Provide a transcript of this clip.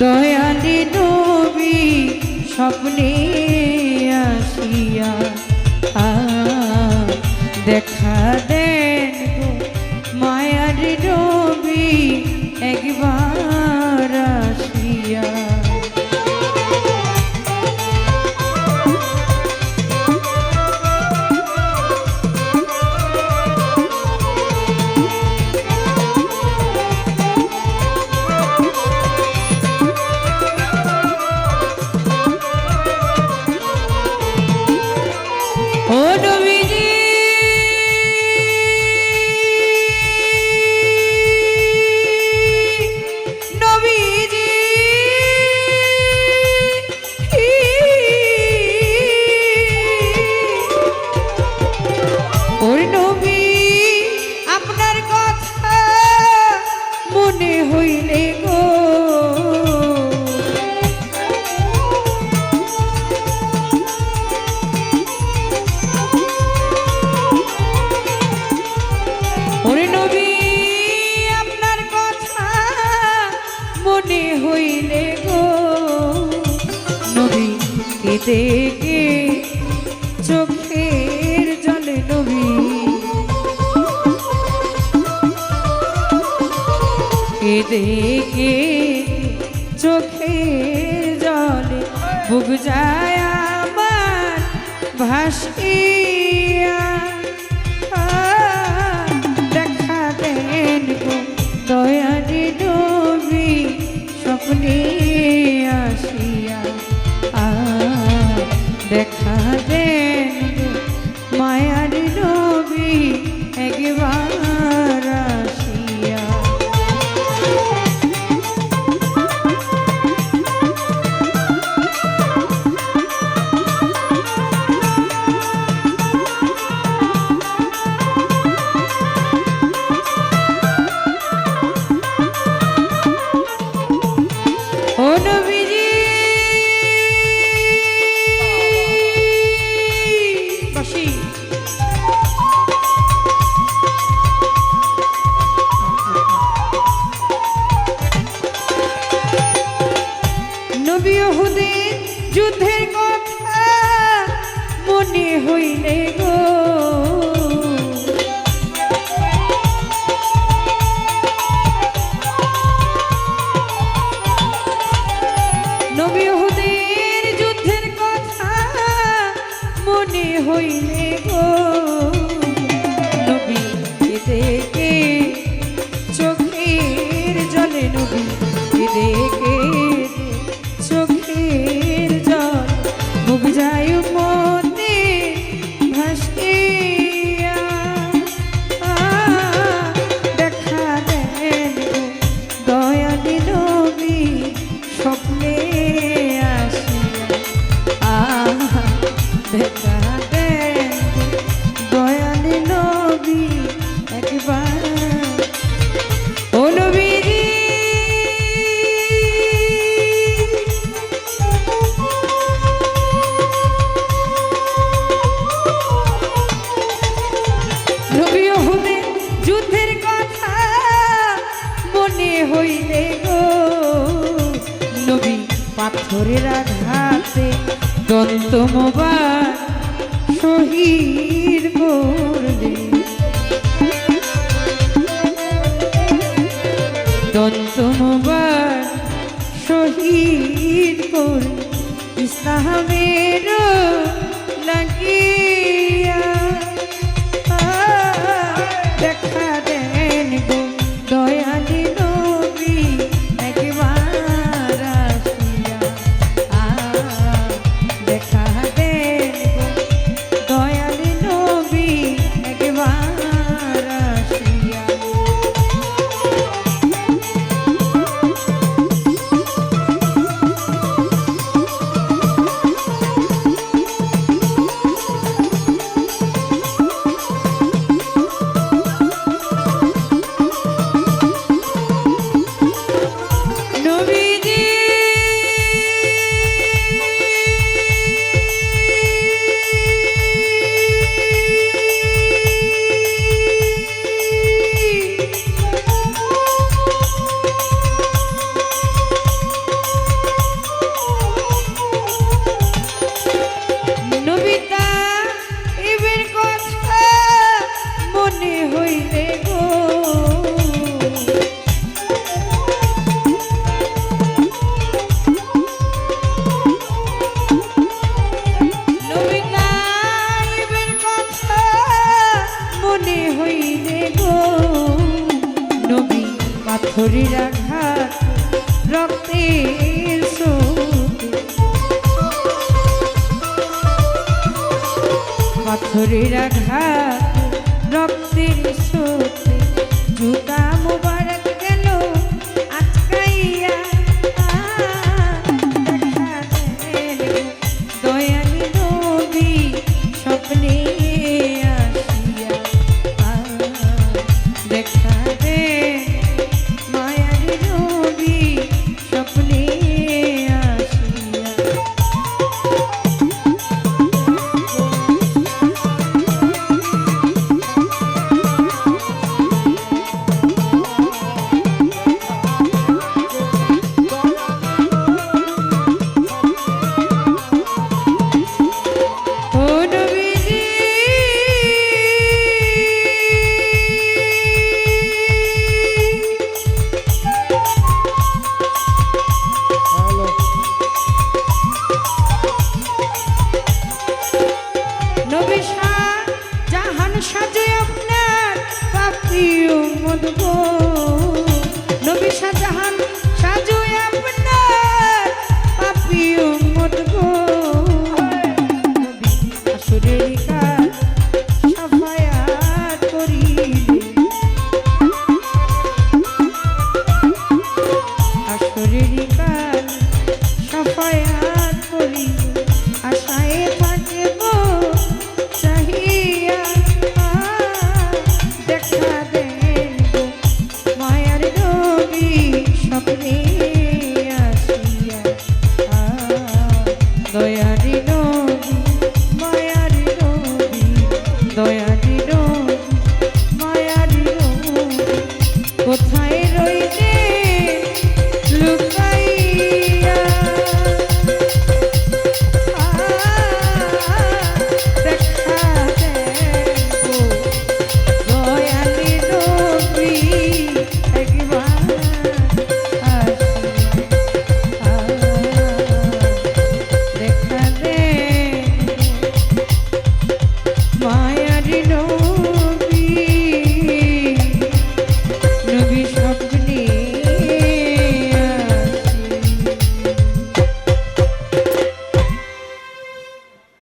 দয়ালি নবী স্বপ্নে আসিয়া দেখা জেগে চোখের জলে নবী। এ দেখে চোখের জলে বুক যায় আমার ভাসিয়া। pick হইলে গো। নবীহুদের যুদ্ধের কথা মনে হইলে গো। নবী ধরে রাধাতে দন্ত মোবার শহীদ করলে। দন্ত মোবার শহীদ করলে। ইসলামের লাগিয়ে ধরি রাখা রক্তের পাথরের আঘাত করি আশায় থাকিব চাহিয়া দেখা দেব। মায়ার নবী স্বপ্নে আসিয়া দয়া